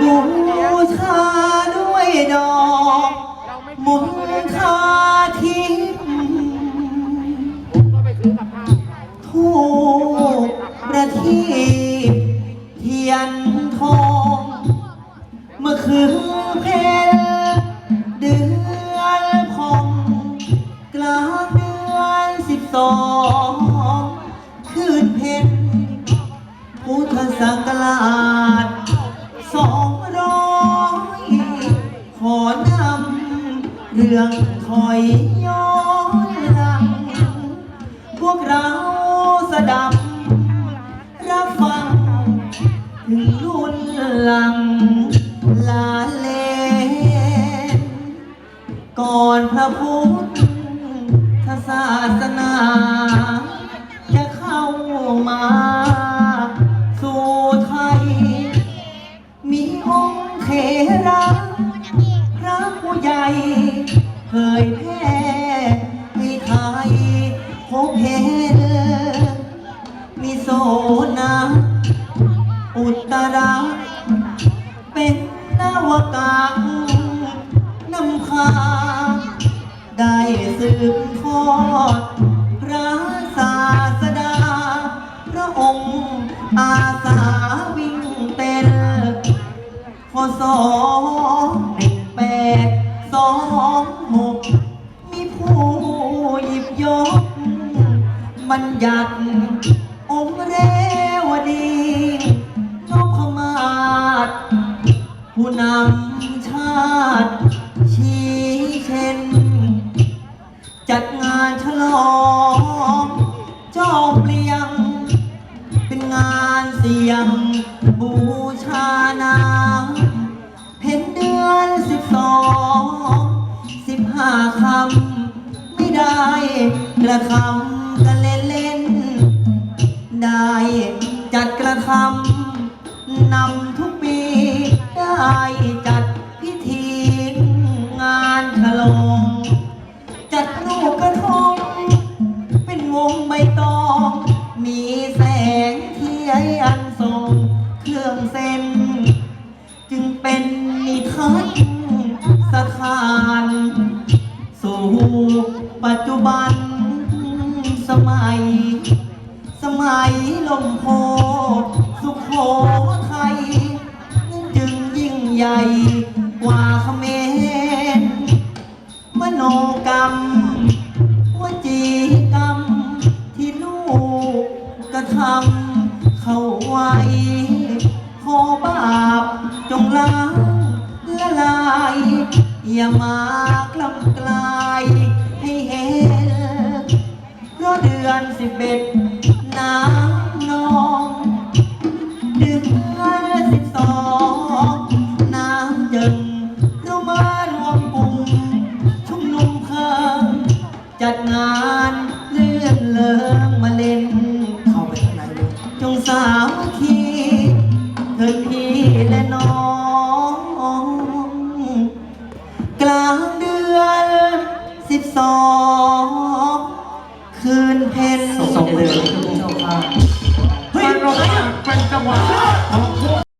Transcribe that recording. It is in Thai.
บูชาด้วยดอกมุนคาทิพย์ทูปประทีปเทียนทอง เมื่อคืน รื่องถอยย้อนหลัง พวกเราสดับ รับฟัง ถึงรุ่นหลัง ลาเลนก่อนพระพุทธศาสนา จะเข้ามาสู่ไทย มีองค์เถระพระผู้ใหญ่ ผยแพร่ให้ไทยพบเห็นมีโซนาอุตราเป็นนาวกาน้ำพาได้สืบทอดพระศาสดา พระองค์อาสาวิ่งเต้นพศหนึ่งแปดสองหก บัญญัติองค์เรวดีนพมาศผู้นำชาติ ชี้เช่น จัดงานฉลองเจอมเปลี่ยง เป็นงานเสียง บูชานาเพ็นเดือนสิบสองสิบห้าคำ ไม่ได้กระทำกันเล่น ระทำนำทุกปีได้จัดพิธีงานฉลองจัดรูปกระทง เป็นวงใบตอง มีแสงเทียนอันส่งเครื่องเส้น จึงเป็นนิทัศน์สถาน สู่ปัจจุบันสมัย สมัยลมโพสุโขทัยจึงยิ่งใหญ่กว่าเขมรมโนกรรมวจีกรรมที่ลูกกระทำเข้าไว้ขอบาปจงล้างละลาย อย่ามากลำกลายให้เห็น เดือนสิบเอ็ดน้ำนองเดือนสิบสองน้ำเยินเรามารวมกลุ่มชุมนุมเพิ่มจัดงานเลื่อนเลิงมาเล่นเข้าไปข้างในเลจงสาว แผ่น สองเดือน